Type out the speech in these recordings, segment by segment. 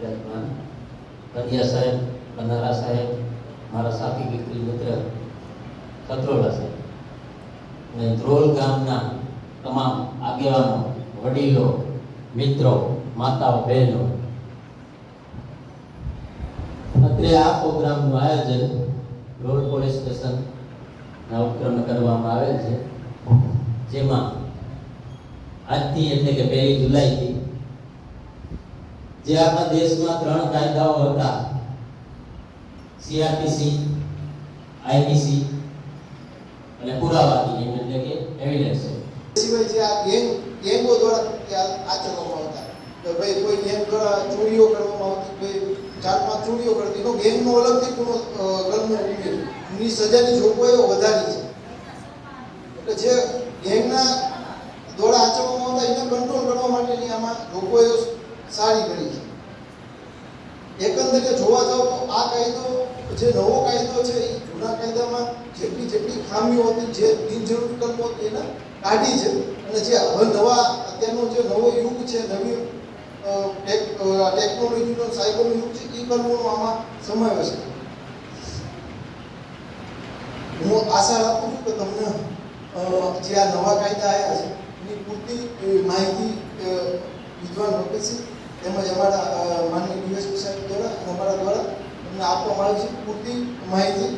બિરાજમાન કડિયા સાહેબ બનારા સાહેબ, મારા સાથી દીકરી મિત્ર ખત્રોડા સાહેબ. અને ધ્રોલ ગામના તમામ આગેવાનો, વડીલો, મિત્રો, માતાઓ, બહેનો. અત્રે આ પ્રોગ્રામનું આયોજન રોડ પોલીસ સ્ટેશનના ઉપક્રમે કરવામાં આવેલ છે. જેમાં આજથી એટલે કે પહેલી જુલાઈથી જે આપણા દેશમાં ત્રણ કાયદાઓ હતા. સીઆરપીસી આઈપીસી અને પુરાવા નિયમ એટલે કે એવિડન્સ સિવાય જે આ ગેંગ ગેંગો દ્વારા આચરવામાં આવતા. તો ભાઈ કોઈ ગેંગ દ્વારા ચોરીઓ કરવામાં આવતી, કોઈ ચાર પાંચ ચોરીઓ કરતી, તો ગેંગનો અલગથી ગુનો ગણનો એની સજાની જોગવાઈઓ વધારી છે. એટલે જે ગેંગના દ્વારા આચરવામાં આવતા, એને કંટ્રોલ કરવા માટેની આમાં જોગવાઈઓ સારી કરી છે. એકંદરે જોવા જાવ તો આ કાયદો જે નવો કાયદો છે એ જૂના કાયદામાં જેટલી જેટલી ખામીઓ હતી જે બિનજરૂરી કર્મો હતી એને કાઢી છે. અને જે હવે નવા અત્યારનો જે નવો યુગ છે નવી ટેકનોલોજીનો સાયબરનો યુગ છે એ કરવાનો આમાં સમાવેશ છે હું આશા રાખું છું કે તમને જે આ નવા કાયદા આવ્યા છે એની પૂરતી માહિતી વિદ્વાન વકીલ તેમજ અમારા અ, માનનીય ડીએસપી સાહેબ દ્વારા અને અમારા દ્વારા તમને આપવામાં આવી છે, પૂરતી માહિતી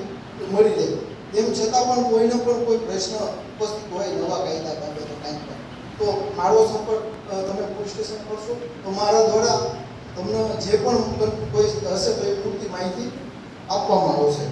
મળી રહે તેમ છતાં પણ કોઈને પણ કોઈ પ્રશ્ન ઉપસ્થિત હોય નવા કાયદા બાબતો કાંઈ પણ. તો મારો સંપર્ક તમે પોલીસ સ્ટેશન કરશો, તો મારા દ્વારા તમને જે પણ કોઈ હશે તો એ પૂરતી માહિતી આપવામાં આવશે.